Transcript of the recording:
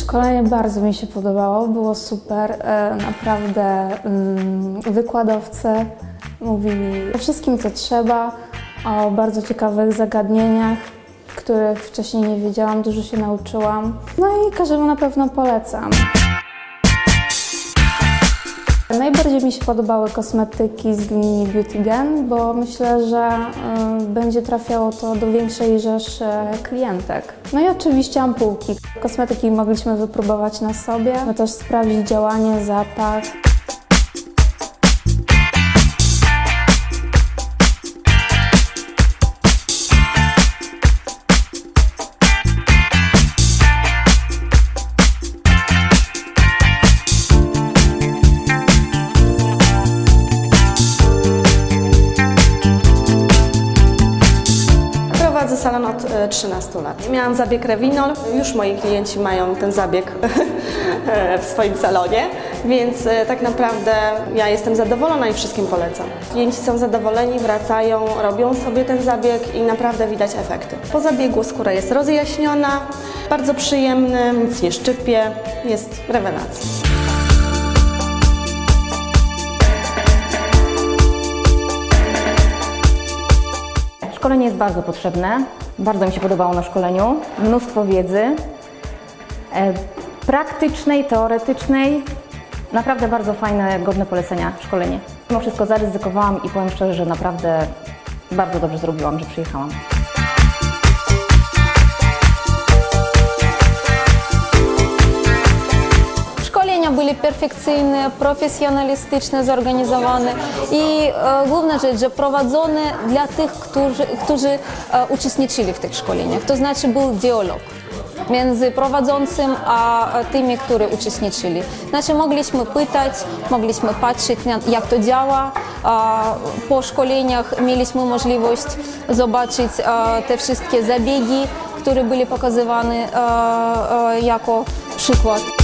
Szkolenie bardzo mi się podobało, było super. E, Naprawdę mm, wykładowcy mówili o wszystkim, co trzeba, o bardzo ciekawych zagadnieniach, których wcześniej nie wiedziałam, dużo się nauczyłam. No i każdemu na pewno polecam. Najbardziej mi się podobały kosmetyki z linii Beauty Gen, bo myślę, że y, będzie trafiało to do większej rzeszy klientek. No i oczywiście ampułki. Kosmetyki mogliśmy wypróbować na sobie, no też sprawdzić działanie, zapach. Salon od e, 13 lat. Miałam zabieg Revinol, już moi klienci mają ten zabieg e, w swoim salonie, więc e, tak naprawdę ja jestem zadowolona i wszystkim polecam. Klienci są zadowoleni, wracają, robią sobie ten zabieg i naprawdę widać efekty. Po zabiegu skóra jest rozjaśniona, bardzo przyjemny, nic nie szczypie, jest rewelacja. Szkolenie jest bardzo potrzebne. Bardzo mi się podobało na szkoleniu. Mnóstwo wiedzy e, praktycznej, teoretycznej. Naprawdę bardzo fajne, godne polecenia szkolenie. Mimo wszystko zaryzykowałam i powiem szczerze, że naprawdę bardzo dobrze zrobiłam, że przyjechałam. Perfekcyjne, profesjonalistyczne, zorganizowane i e, główna rzecz, że prowadzone dla tych, którzy, którzy e, uczestniczyli w tych szkoleniach. To znaczy był dialog między prowadzącym a tymi, którzy uczestniczyli. Znaczy mogliśmy pytać, mogliśmy patrzeć na jak to działa. Po szkoleniach mieliśmy możliwość zobaczyć e, te wszystkie zabiegi, które były pokazywane e, e, jako przykład.